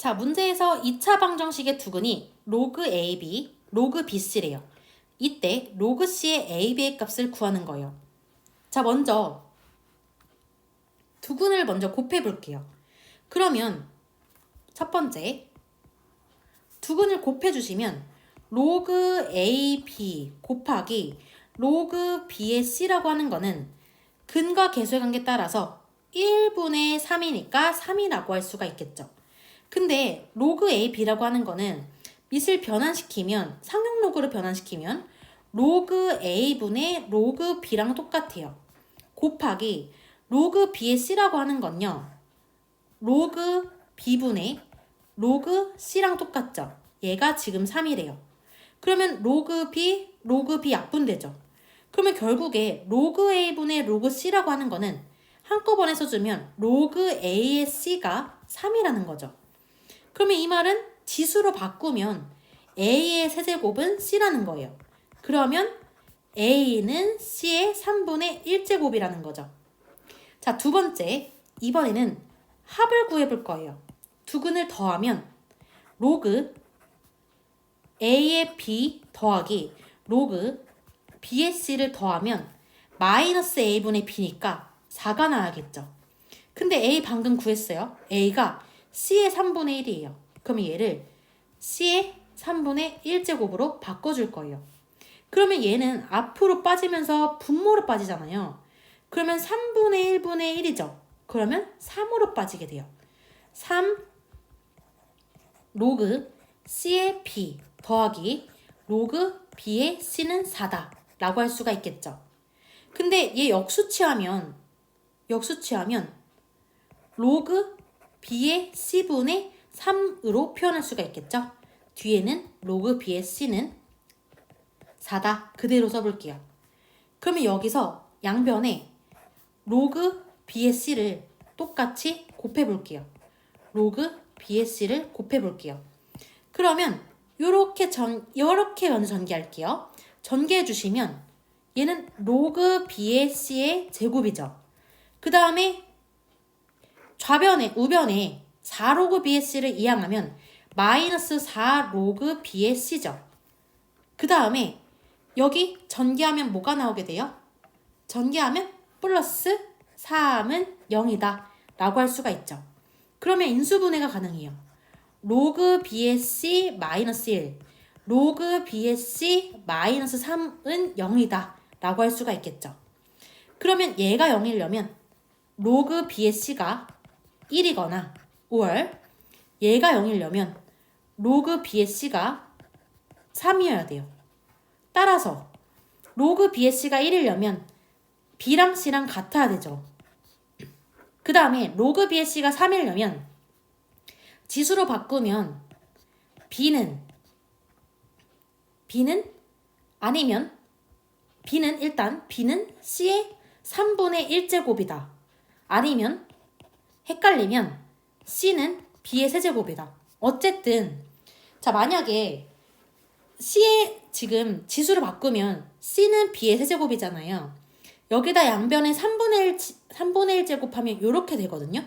자, 문제에서 2차 방정식의 두근이 로그 AB, 로그 BC래요. 이때 로그 C의 AB의 값을 구하는 거예요. 자, 먼저 두근을 먼저 곱해 볼게요. 그러면 첫 번째 두근을 곱해 주시면 로그 AB 곱하기 로그 B의 C라고 하는 거는 근과 계수의 관계 따라서 1분의 3이니까 3이라고 할 수가 있겠죠. 근데 로그 AB라고 하는 거는 밑을 변환시키면 상용 로그로 변환시키면 로그 A분의 로그 B랑 똑같아요. 곱하기 로그 B의 C라고 하는 건요. 로그 B분의 로그 C랑 똑같죠. 얘가 지금 3이래요. 그러면 로그 B, 로그 B 약분되죠. 그러면 결국에 로그 A분의 로그 C라고 하는 거는 한꺼번에 써주면 로그 A의 C가 3이라는 거죠. 그러면 이 말은 지수로 바꾸면 A의 세제곱은 C라는 거예요. 그러면 A는 C의 3분의 1제곱이라는 거죠. 자, 두 번째. 이번에는 합을 구해볼 거예요. 두 근을 더하면 로그 A의 B 더하기 로그 B의 C를 더하면 마이너스 A분의 B니까 4가 나와야겠죠. 근데 A 방금 구했어요. A가 C의 3분의 1이에요. 그러면 얘를 C의 3분의 1제곱으로 바꿔줄 거예요. 그러면 얘는 앞으로 빠지면서 분모로 빠지잖아요. 그러면 3분의 1분의 1이죠. 그러면 3으로 빠지게 돼요. 3 로그 C의 B 더하기 로그 B의 C는 4다 라고 할 수가 있겠죠. 근데 얘 역수치하면 역수치하면 로그 B의 C분의 3으로 표현할 수가 있겠죠. 뒤에는 로그 B의 C는 4다 그대로 써볼게요. 그러면 여기서 양변에 로그 B의 C를 똑같이 곱해볼게요. 로그 B의 C를 곱해볼게요. 그러면 요렇게 전 요렇게 먼저 전개할게요. 전개해 주시면 얘는 로그 B의 C의 제곱이죠. 그 다음에 좌변에 우변에 4로그 B의 C를 이항하면 마이너스 4로그 B의 C죠. 그 다음에 여기 전개하면 뭐가 나오게 돼요? 전개하면 플러스 3은 0이다 라고 할 수가 있죠. 그러면 인수분해가 가능해요. 로그 BSC 마이너스 1, 로그 BSC 마이너스 3은 0이다 라고 할 수가 있겠죠. 그러면 얘가 0이려면 로그 BSC가 1이거나 5월 얘가 0이려면 로그 BSC가 3이어야 돼요. 따라서 로그 BSC가 1이려면 B랑 C랑 같아야 되죠. 그 다음에 로그 BSC가 3이려면 지수로 바꾸면 B는 B는 아니면 B는 일단 B는 C의 3분의 1제곱이다. 아니면 헷갈리면 C는 B의 세제곱이다. 어쨌든 자 만약에 C의 지금 지수를 바꾸면 C는 B의 세제곱이잖아요. 여기다 양변에 3분의 1, 3분의 1 제곱하면 이렇게 되거든요.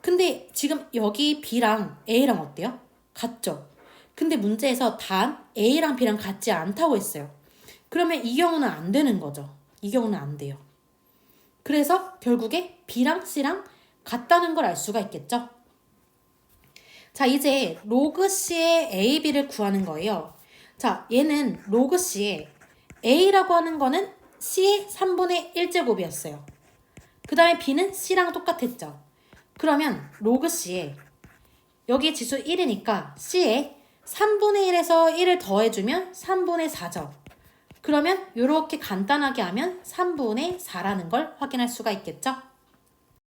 근데 지금 여기 B랑 A랑 어때요? 같죠? 근데 문제에서 단 A랑 B랑 같지 않다고 했어요. 그러면 이 경우는 안 되는 거죠. 이 경우는 안 돼요. 그래서 결국에 B랑 C랑 같다는 걸 알 수가 있겠죠? 자, 이제 로그 C의 A, B를 구하는 거예요. 자, 얘는 로그 C의 A라고 하는 거는 C의 3분의 1제곱이었어요. 그 다음에 B는 C랑 똑같았죠. 그러면 로그 C에 여기 지수 1이니까 C에 3분의 1에서 1을 더해주면 3분의 4죠. 그러면 이렇게 간단하게 하면 3분의 4라는 걸 확인할 수가 있겠죠.